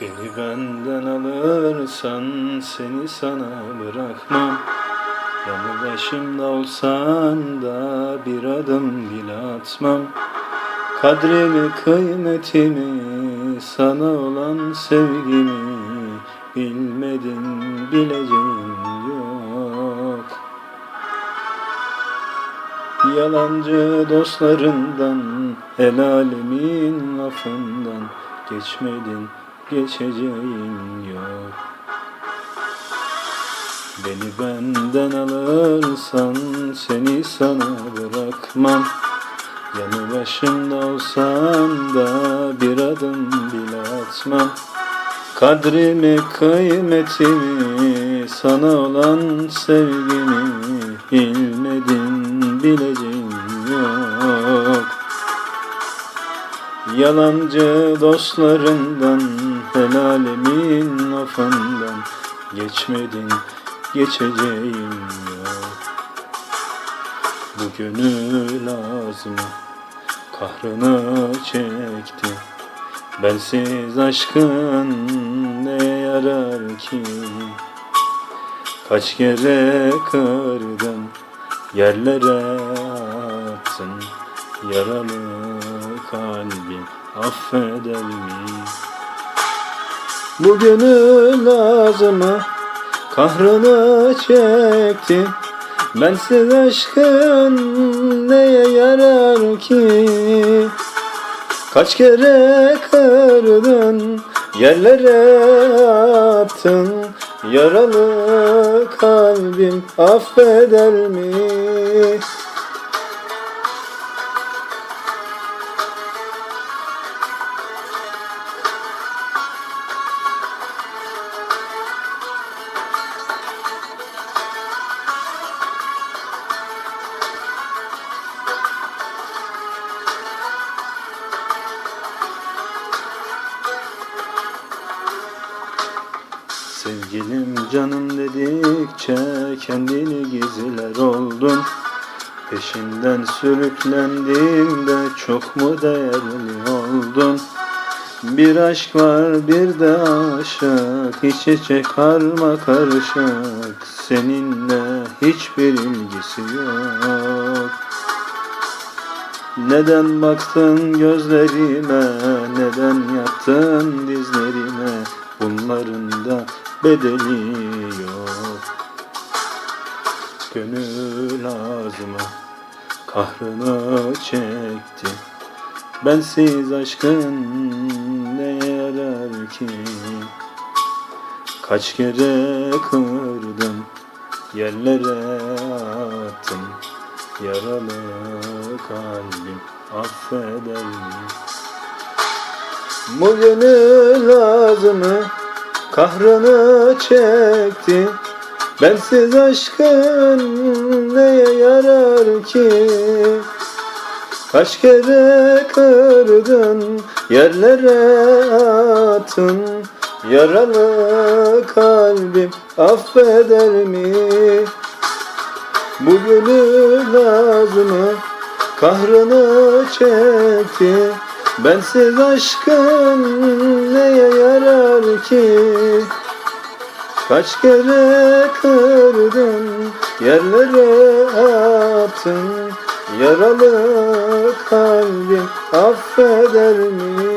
Beni benden alırsan seni sana bırakmam. Yanı başımda olsan da bir adım bile atmam. Kadrimi kıymetimi sana olan sevgimi Bilmedin bileceğin yok. Yalancı dostlarından El alemin lafından Geçmedin geçeceğin yok. Beni benden alırsan Seni sana bırakmam. Yanı başımda olsan da Bir adım bile atmam. Kadrimi kıymetimi Sana olan sevgimi Bilmedin bileceğin Yalancı dostlarından Helalimin lafından Geçmedin geçeceğim yok. Bu gönül ağzıma Kahrını çekti. Bensiz aşkın ne yarar ki? Kaç kere kırdın Yerlere attın Yaralı kalbim affeder mi? Bu gönül ağzıma kahrını çekti Bensiz aşkın neye yarar ki? Kaç kere kırdın yerlere attın Yaralı kalbim affeder mi? Sevgilim canım dedikçe kendini gizler oldun. Peşinden sürüklendiğimde çok mu değerli oldun? Bir aşk var bir de aşık. İç içe karma karışık. Seninle hiçbir ilgisi yok. Neden baktın gözlerime, neden yattın dizlerime? Bunların da bedeli yok Gönül ağzıma kahrını çekti. Bensiz aşkın ne yarar ki? Kaç kere kırdım yerlere attım. Yaralı kalbim affeder mi? Bu gönül ağzımı kahrını çekti. Bensiz aşkın neye yarar ki? Kaç kere kırdın yerlere attın Yaralı kalbim affeder mi? Bu gönül ağzımı kahrını çekti. Bensiz aşkın yarar ki Kaç kere kırdın yerlere attın Yaralı kalbim affeder mi?